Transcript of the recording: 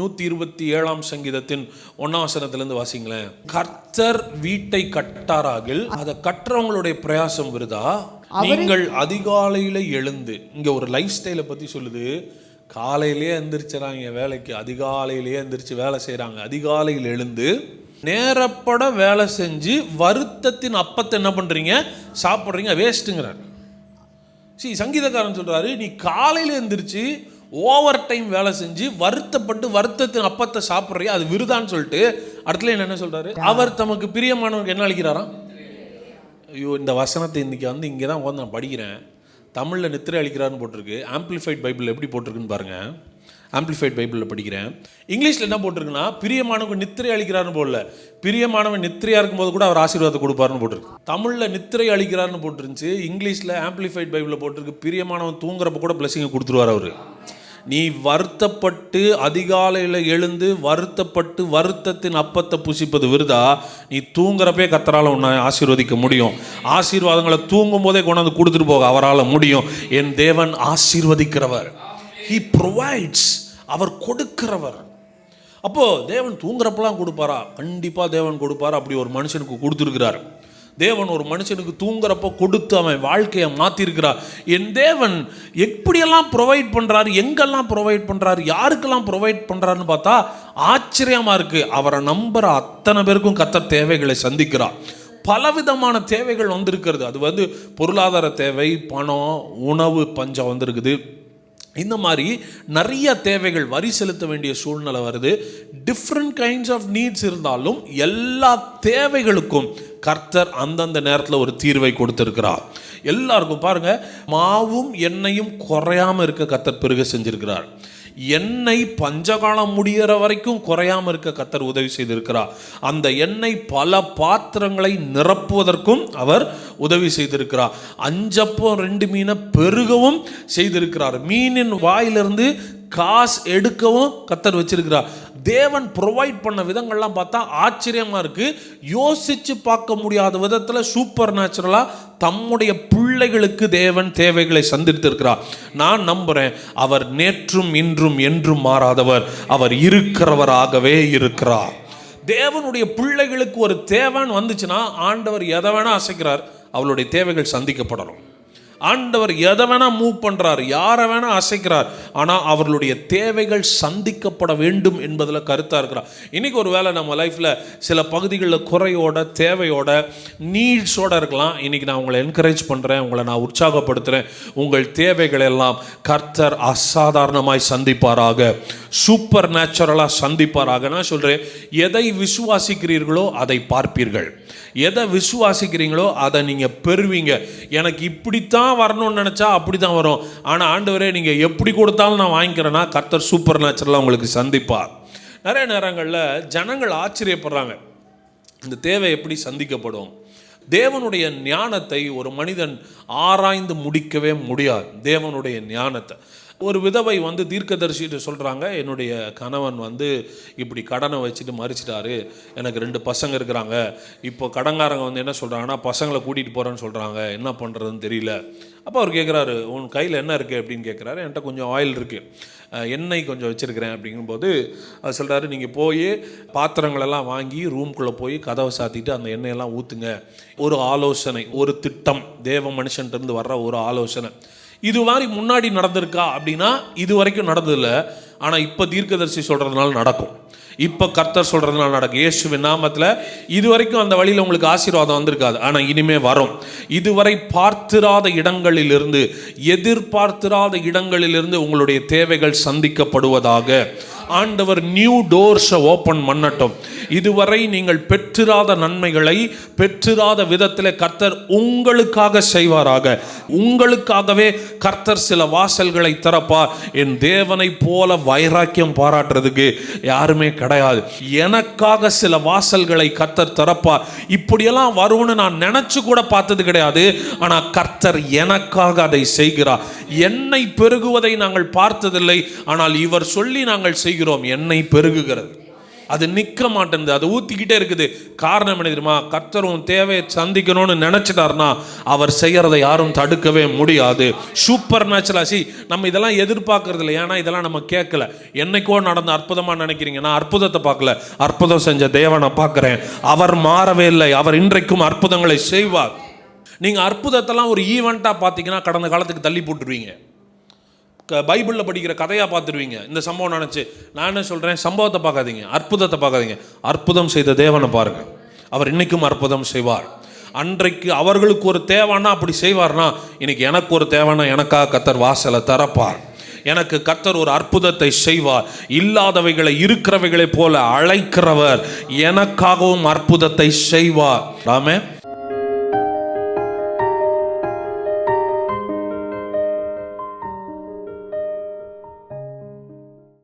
நூற்றி இருபத்தி ஏழாம் சங்கீதத்தின் ஒன்னாம் வசனத்திலிருந்து வாசிங்களேன். கர்த்தர் வீட்டை கட்டாராகில் அதை கட்டுறவங்களுடைய பிரயாசம் விருதா? நீங்கள் அதிகாலையில எழுந்து இங்க ஒரு லைஃப் ஸ்டைலை பத்தி சொல்லுது. காலையிலேயே எந்திரிச்சுறாங்க வேலைக்கு அதிகாலையிலேயே எந்திரிச்சு வேலை செய்றாங்க. அதிகாலையில் எழுந்து நேரப்பட வேலை செஞ்சு வருத்தத்தின் அப்பத்தை என்ன பண்றீங்க? சாப்பிட்றீங்க வேஸ்ட்டுங்கிறார் சரி சங்கீதக்காரன் சொல்றாரு நீ காலையில எந்திரிச்சு ஓவர் டைம் வேலை செஞ்சு வருத்தப்பட்டு வருத்தத்தின் அப்பத்தை சாப்பிட்றியா? அது விருதான்னு சொல்லிட்டு அடுத்துல என்ன சொல்றாரு? அவர் தமக்கு பிரியமானவருக்கு என்ன அளிக்கிறாராம்? ஐயோ இந்த வசனத்தை இன்னைக்கு வந்து இங்கே தான் உட்காந்து நான் படிக்கிறேன். தமிழில் நித்திரை அளிக்கிறாருன்னு போட்டிருக்கு. ஆம்பிளிஃபைட் பைபிள் எப்படி போட்டிருக்குன்னு பாருங்க. ஆம்பிளிஃபைட் பைபிளில் படிக்கிறேன். இங்கிலீஷில் என்ன போட்டிருக்குன்னா பிரியமானவங்க நித்திரை அளிக்கிறாருன்னு போடல. பிரியமானவன் நித்திரையாக இருக்கும்போது கூட அவர் ஆசீர்வாதத்தை கொடுப்பாருன்னு போட்டிருக்கு. தமிழில் நித்திரை அளிக்கிறாருன்னு போட்டிருந்துச்சு. இங்கிலீஷில் ஆம்பிளிஃபைட் பைபிளில் போட்டிருக்கு. பிரியமானவன் தூங்குறப்ப கூட பிளஸிங்கை கொடுத்துருவார் அவர். நீ வருத்தப்பட்டு அதிகாலையில் எழுந்து வருத்தப்பட்டு வருத்தத்தின் அப்பத்தை புசிப்பது விருதா? நீ தூங்குறப்பே கத்தரால் உன்னை ஆசீர்வதிக்க முடியும். ஆசீர்வாதங்களை தூங்கும் போதே கொண்டாந்து கொடுத்துட்டு போக அவரால் முடியும். என் தேவன் ஆசீர்வதிக்கிறவர். ஹி ப்ரொவைட்ஸ் அவர் கொடுக்கிறவர். அப்போது தேவன் தூங்குறப்பெல்லாம் கொடுப்பாரா? கண்டிப்பாக தேவன் கொடுப்பாரா. அப்படி ஒரு மனுஷனுக்கு கொடுத்துருக்கிறார். தேவன் ஒரு மனுஷனுக்கு தூங்குறப்போ கொடுத்து அவன் வாழ்க்கையை மாற்றிருக்கிறார் என் தேவன் எப்படியெல்லாம் ப்ரொவைட் பண்ணுறாரு எங்கெல்லாம் ப்ரொவைட் பண்ணுறாரு யாருக்கெல்லாம் ப்ரொவைட் பண்ணுறாருன்னு பார்த்தா ஆச்சரியமாக இருக்குது அவரை நம்புகிற அத்தனை பேருக்கும் கத்தர் தேவைகளை சந்திக்கிறார். பலவிதமான தேவைகள் வந்திருக்கிறது. அது வந்து பொருளாதார தேவை பணம் உணவு பஞ்சம் வந்திருக்குது. இந்த மாதிரி நிறைய தேவைகள் வரி செலுத்த வேண்டிய சூழ்நிலை வருது. டிஃப்ரெண்ட் கைண்ட்ஸ் ஆஃப் நீட்ஸ் இருந்தாலும் எல்லா தேவைகளுக்கும் கர்த்தர் அந்தந்த நேரத்தில் ஒரு தீர்வை கொடுத்துருக்கிறார். எல்லாருக்கும் பாருங்கள் மாவும் எண்ணெயும் குறையாமல் இருக்க கர்த்தர் பெருக செஞ்சிருக்கிறார். எண்ணெய் பஞ்சகாலம் முடியிற வரைக்கும் குறையாம இருக்க கத்தர் உதவி செய்திருக்கிறார். அந்த எண்ணெய் பல பாத்திரங்களை நிரப்புவதற்கும் அவர் உதவி செய்திருக்கிறார். அஞ்சப்போ ரெண்டு மீனை பெருகவும் செய்திருக்கிறார். மீனின் வாயிலிருந்து காசு எடுக்கவும் கத்தர் வச்சிருக்கிறார். தேவன் ப்ரொவைட் பண்ண விதங்கள்லாம் பார்த்தா ஆச்சரியமாக இருக்கு. யோசித்து பார்க்க முடியாத விதத்தில் சூப்பர் நேச்சுரலாக தம்முடைய பிள்ளைகளுக்கு தேவன் தேவைகளை சந்தித்திருக்கிறார். நான் நம்புகிறேன் அவர் நேற்றும் இன்றும் என்றும் மாறாதவர். அவர் இருக்கிறவராகவே இருக்கிறார். தேவனுடைய பிள்ளைகளுக்கு ஒரு தேவைன்னு வந்துச்சுன்னா ஆண்டவர் எதை வேணால் அசைக்கிறார் அவளுடைய தேவைகள் சந்திக்கப்படணும். ஆண்டவர் எதை வேணால் மூவ் பண்ணுறார் யாரை வேணால் அசைக்கிறார் ஆனால் அவர்களுடைய தேவைகள் சந்திக்கப்பட வேண்டும் என்பதில் கருத்தாக இருக்கிறார். இன்றைக்கி ஒரு வேளை நம்ம லைஃப்பில் சில பகுதிகளில் குறையோட தேவையோட நீட்ஸோட இருக்கலாம். இன்றைக்கி நான் உங்களை என்கரேஜ் பண்ணுறேன் உங்களை நான் உற்சாகப்படுத்துறேன். உங்கள் தேவைகள் எல்லாம் கர்த்தர் அசாதாரணமாய் சந்திப்பாராக. சூப்பர் நேச்சுரலாக சந்திப்பாராக. நான் சொல்கிறேன் எதை விசுவாசிக்கிறீர்களோ அதை பார்ப்பீர்கள். எதை விசுவாசிக்கிறீங்களோ அதை நீங்கள் பெறுவீங்க. எனக்கு இப்படித்தான் வரணும்னு நினச்சா அப்படி தான் வரும். ஆனால் ஆண்டவரே நீங்கள் எப்படி கொடுத்தாலும் நான் வாங்கிக்கிறேன்னா கர்த்தர் சூப்பர் நேச்சுரலாக உங்களுக்கு சந்திப்பார். நிறைய நேரங்களில் ஜனங்கள் ஆச்சரியப்படுறாங்க. இந்த தேவை எப்படி சந்திக்கப்படும்? தேவனுடைய ஞானத்தை ஒரு மனிதன் ஆராய்ந்து முடிக்கவே முடியாது. தேவனுடைய ஞானத்தை. ஒரு விதவை வந்து தீர்க்கதரிசிட்டு சொல்கிறாங்க என்னுடைய கணவன் வந்து இப்படி கடனை வச்சுட்டு மறிச்சிட்டாரு. எனக்கு ரெண்டு பசங்க இருக்கிறாங்க. இப்போ கடங்காரங்க வந்து என்ன சொல்கிறாங்கன்னா பசங்களை கூட்டிகிட்டு போகிறேன்னு சொல்கிறாங்க என்ன பண்ணுறதுன்னு தெரியல. அப்போ அவர் கேட்குறாரு உன் கையில் என்ன இருக்குது அப்படின்னு கேட்குறாரு என்கிட்ட கொஞ்சம் ஆயில் இருக்குது எண்ணெய் கொஞ்சம் வச்சுருக்கிறேன். அப்படிங்கும்போது அது சொல்கிறாரு நீங்கள் போய் பாத்திரங்களெல்லாம் வாங்கி ரூம்குள்ளே போய் கதவை சாத்திட்டு அந்த எண்ணெயெல்லாம் ஊற்றுங்க ஒரு ஆலோசனை ஒரு திட்டம். தேவ மனுஷன்ட்டு வர்ற ஒரு ஆலோசனை. இது மாதிரி முன்னாடி நடந்திருக்கா அப்படின்னா இது வரைக்கும் நடந்ததில்லை. ஆனால் இப்போ தீர்க்கதரிசி சொல்கிறதுனால நடக்கும். இப்போ கர்த்தர் சொல்கிறதுனால நடக்கும். இயேசு நாமத்தில் இது வரைக்கும் அந்த வழியில் உங்களுக்கு ஆசீர்வாதம் வந்திருக்காது. ஆனால் இனிமே வரும். இதுவரை பார்த்திராத இடங்களிலிருந்து எதிர்பார்த்திராத இடங்களிலிருந்து உங்களுடைய தேவைகள் சந்திக்கப்படுவதாக. ஆண்டவர் நியூ டோர்ஸை ஓப்பன் பண்ணட்டும். இதுவரை நீங்கள் பெற்றிராத நன்மைகளை பெற்றிராத விதத்தில் கர்த்தர் உங்களுக்காக செய்வாராக. உங்களுக்காகவே கர்த்தர் சில வாசல்களை திறப்பா. என் தேவனை போல வைராக்கியம் பாராட்டுறதுக்கு யாருமே கிடையாது. எனக்காக சில வாசல்களை கர்த்தர் திறப்பா. இப்படியெல்லாம் வரும்னு நான் நினைச்சு கூட பார்த்தது கிடையாது. ஆனால் கர்த்தர் எனக்காக அதை செய்கிறார். என்னை பெருகுவதை நாங்கள் பார்த்ததில்லை. ஆனால் இவர் சொல்லி நாங்கள் செய்கிறோம். எண்ணெய் பெருகுகிறது. அது நிற்க மாட்டேங்குது அது ஊற்றிக்கிட்டே இருக்குது. காரணம் என்ன தெரியுமா? கர்த்தரும் தேவையை சந்திக்கணும்னு நினச்சிட்டாருன்னா அவர் செய்கிறத யாரும் தடுக்கவே முடியாது. சூப்பர் நேச்சுரல் சி நம்ம இதெல்லாம் எதிர்பார்க்கறது இல்லை. ஏன்னா இதெல்லாம் நம்ம கேட்கல. என்னைக்கோ நடந்த அற்புதமாக நினைக்கிறீங்க. நான் அற்புதத்தை பார்க்கல. அற்புதம் செஞ்ச தேவனை பார்க்குறேன். அவர் மாறவே இல்லை. அவர் இன்றைக்கும் அற்புதங்களை செய்வார். நீங்கள் அற்புதத்தெல்லாம் ஒரு ஈவெண்ட்டாக பார்த்தீங்கன்னா கடந்த காலத்துக்கு தள்ளி போட்டுருவீங்க. க பைபிளில் படிக்கிற கதையாக பார்த்துருவீங்க. இந்த சம்பவம் நினச்சி நான் என்ன சொல்கிறேன் சம்பவத்தை பார்க்காதீங்க. அற்புதத்தை பார்க்காதீங்க. அற்புதம் செய்த தேவனை பாருங்கள் அவர் இன்றைக்கும் அற்புதம் செய்வார். அன்றைக்கு அவர்களுக்கு ஒரு தேவைன்னா அப்படி செய்வார்னா இன்னைக்கு எனக்கு ஒரு தேவைன்னா எனக்காக கத்தர் வாசலை தரப்பார் எனக்கு கத்தர் ஒரு அற்புதத்தை செய்வார். இல்லாதவைகளை இருக்கிறவைகளைப் போல அழைக்கிறவர் எனக்காகவும் அற்புதத்தை செய்வார். ஆமே